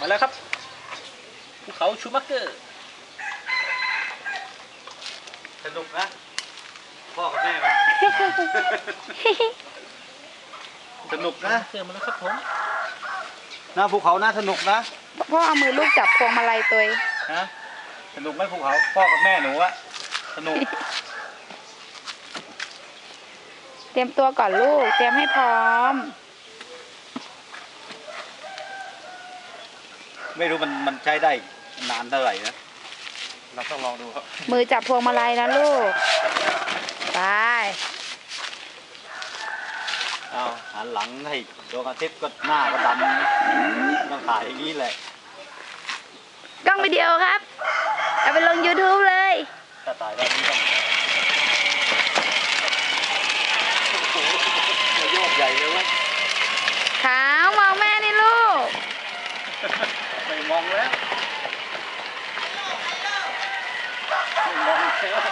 มาแล้วครับภูเขาชูมักเกอร์ สนุกนะ พ่อกับแม่มัน สนุกนะนะเกอร์มาแล้วครับผมหน้าภูเขาน่าสนุกนะ พ่อเอามือลูกจับพวงมาลัยตัวเองฮะ สนุกไหมภูเขา พ่อกับแม่หนูอะสนุก เตรียมตัวก่อนลูก เตรียมให้พร้อม ไม่รู้มันมันใช้ได้นานเท่าไหร่นะเราต้องลองดูครับมือจับพวงมาลัยนะลูก ไป เอาหันหลังให้ดวงอาทิตย์ก็หน้าก็ดำต้องถ่ายอย่างนี้แหละกล้องวิดีโอครับ เอาไปลง YouTube เลย ถ้าถ่ายได้นี่ต้องโอ้โหโยกใหญ่เลยเว้ย ขาวมองแม่นี่ลูก ไม่มอง แล้วไม่มองแล้ว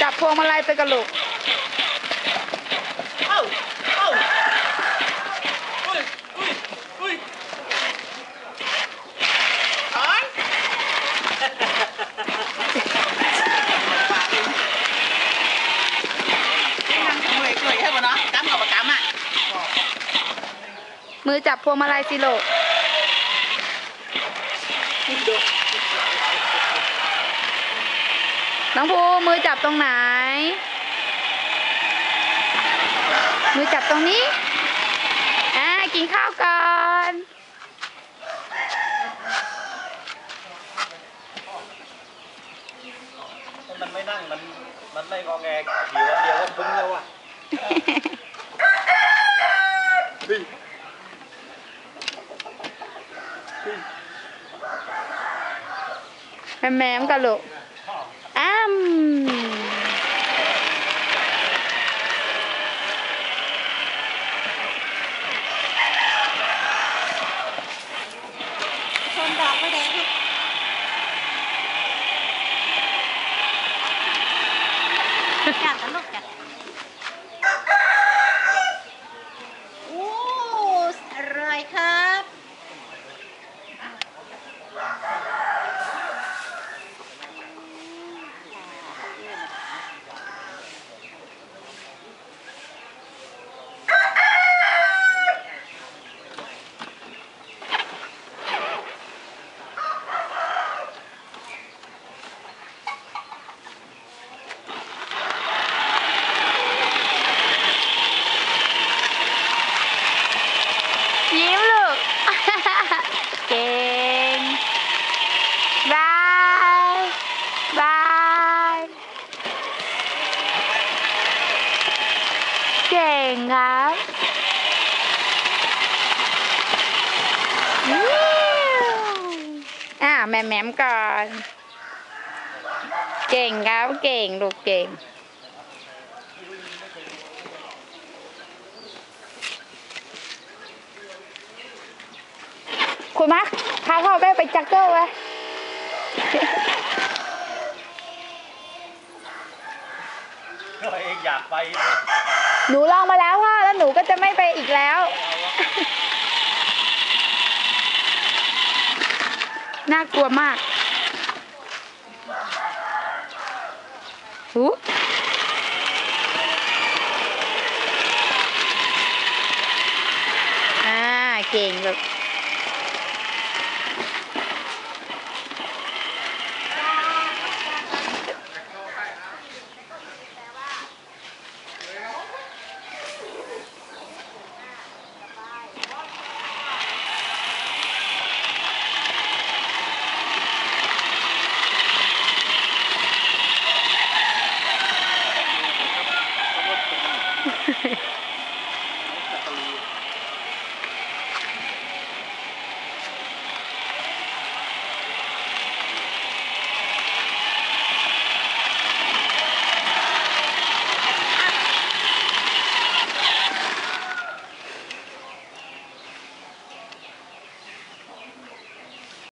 จับพวงมาลัยไปกระโหลกเอ้าอุ้ยอุ้ยอุ้ยถอย người cười hết vào nó cắm vào và cắm ạ มือจับพวงมาลัยสิลูกน้องภูมือจับตรงไหน มือจับตรงนี้ อ่า กินข้าวก่อนมันไม่นั่ง มัน มันไม่งอแงอยู่วันเดียวก็พึ่งแล้วอะเฮ้ย แม่แม่กันลูกอ้ามชนดอกไม่แดงจัดกันลูกจัดโอ้อร่อยครับ ยิ้มลูก เก่ง บาย บาย เก่ง ครับวิวอ่าแหม่มแหม่มก่อน เก่งครับ เก่ง ลูกเก่งคุณมักพาพ่อแม่ไปจักเกิลไว้ก็เองอยากไป หนูลองมาแล้วพ่อแล้วหนูก็จะไม่ไปอีกแล้ว น่ากลัวมากหูอ่า เก่งแบบ